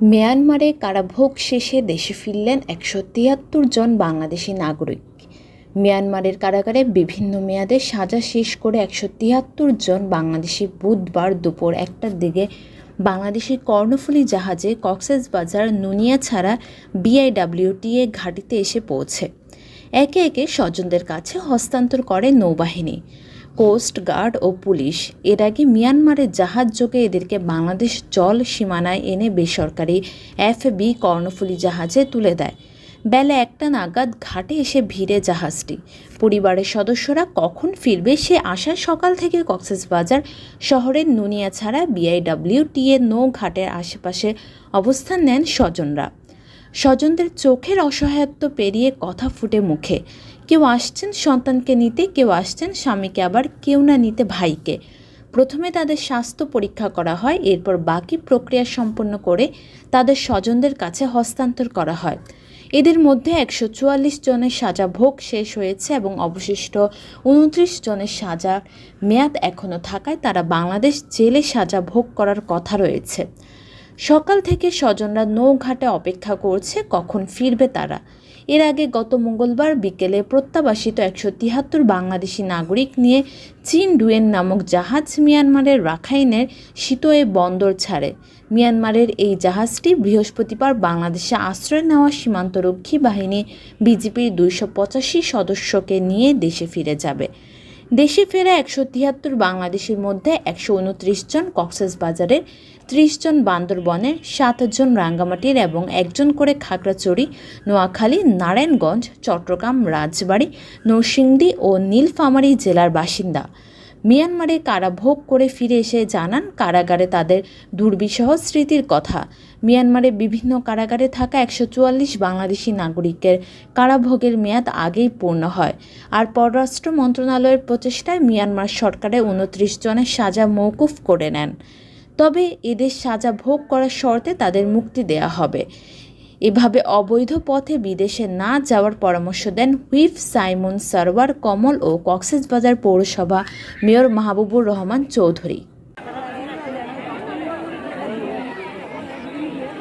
মিয়ানমারে কারাভোগ শেষে দেশে ফিরলেন একশো তিয়াত্তর জন বাংলাদেশি নাগরিক। মিয়ানমারের কারাগারে বিভিন্ন মেয়াদে সাজা শেষ করে একশো তিয়াত্তর জন বাংলাদেশি বুধবার দুপুর একটার দিকে বাংলাদেশি কর্ণফুলী জাহাজে কক্সেস বাজার নুনিয়া ছাড়া বিআইডব্লিউটিএ ঘাঁটিতে এসে পৌঁছে। একে একে স্বজনদের কাছে হস্তান্তর করে নৌবাহিনী। কোস্ট গার্ড ও পুলিশ। এর আগে মিয়ানমারের জাহাজ যোগে এদেরকে বাংলাদেশ জল সীমানায় এনে বেসরকারি এফবি কর্ণফুলী জাহাজে তুলে দেয়। বেলা একটা নাগাদ ঘাটে এসে ভিড়ে জাহাজটি। পরিবারের সদস্যরা কখন ফিরবে সে আশায় সকাল থেকে কক্সবাজার শহরের নুনিয়া ছাড়া বিআইডব্লিউটিএ নৌ ঘাটের আশেপাশে অবস্থান নেন স্বজনরা। স্বজনদের চোখের অসহায়ত্ব পেরিয়ে কথা ফুটে মুখে। কেউ আসছেন, সন্তানকে নিতে, কেউ আসছেন, স্বামীকে আবার কেউ না নিতে ভাইকে। প্রথমে তাদের স্বাস্থ্য পরীক্ষা করা হয়, এরপর বাকি প্রক্রিয়া সম্পন্ন করে তাদের স্বজনদের কাছে হস্তান্তর করা হয়। এদের মধ্যে একশো চুয়াল্লিশ জনের সাজা ভোগ শেষ হয়েছে এবং অবশিষ্ট উনত্রিশ জনের সাজা মেয়াদ এখনও থাকায় তারা বাংলাদেশ জেলে সাজা ভোগ করার কথা রয়েছে। সকাল থেকে স্বজনরা নৌঘাটে অপেক্ষা করছে, কখন ফিরবে তারা। এর আগে গত মঙ্গলবার বিকেলে প্রত্যাবাসিত একশো তিয়াত্তর বাংলাদেশি নাগরিক নিয়ে চীন ডুয়েন নামক জাহাজ মিয়ানমারের রাখাইনের শীতয়ে বন্দর ছাড়ে। মিয়ানমারের এই জাহাজটি বৃহস্পতিবার বাংলাদেশে আশ্রয় নেওয়া সীমান্তরক্ষী বাহিনী বিজেপির দুইশো পঁচাশি সদস্যকে নিয়ে দেশে ফিরে যাবে। দেশে ফেরা একশো তিয়াত্তর বাংলাদেশের মধ্যে একশো উনত্রিশ জন কক্সবাজারের ত্রিশ জন বান্দরবনের সাতজন রাঙ্গামাটির এবং একজন করে খাগড়াচড়ি নোয়াখালী, নারায়ণগঞ্জ, চট্টগ্রাম, রাজবাড়ী, নরসিংদী ও নীলফামারী জেলার বাসিন্দা। মিয়ানমারে কারাভোগ করে ফিরে এসে জানান কারাগারে তাদের দুর্বিষহ স্মৃতির কথা। মিয়ানমারে বিভিন্ন কারাগারে থাকা একশো চুয়াল্লিশ বাংলাদেশি নাগরিকের কারাভোগের মেয়াদ আগেই পূর্ণ হয়। আর পররাষ্ট্র মন্ত্রণালয়ের প্রচেষ্টায় মিয়ানমার সরকারে উনত্রিশ জনের সাজা মৌকুফ করে নেন। তবে এদের সাজা ভোগ করার শর্তে তাদের মুক্তি দেয়া হবে। এভাবে অবৈধ পথে বিদেশে না যাওয়ার পরামর্শ দেন হুইপ সাইমন সারওয়ার কমল ও কক্সেসবাজার পৌরসভা মেয়র মাহবুবুর রহমান চৌধুরী।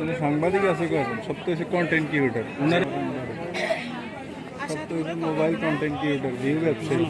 উনি সাংবাদিক আছে কখন সব তো হচ্ছে কন্টেন্ট ক্রিয়েটার ওনার সব তো হচ্ছে মোবাইল কন্টেন্ট ক্রিয়েটার ভিউ ব্যবসায়ী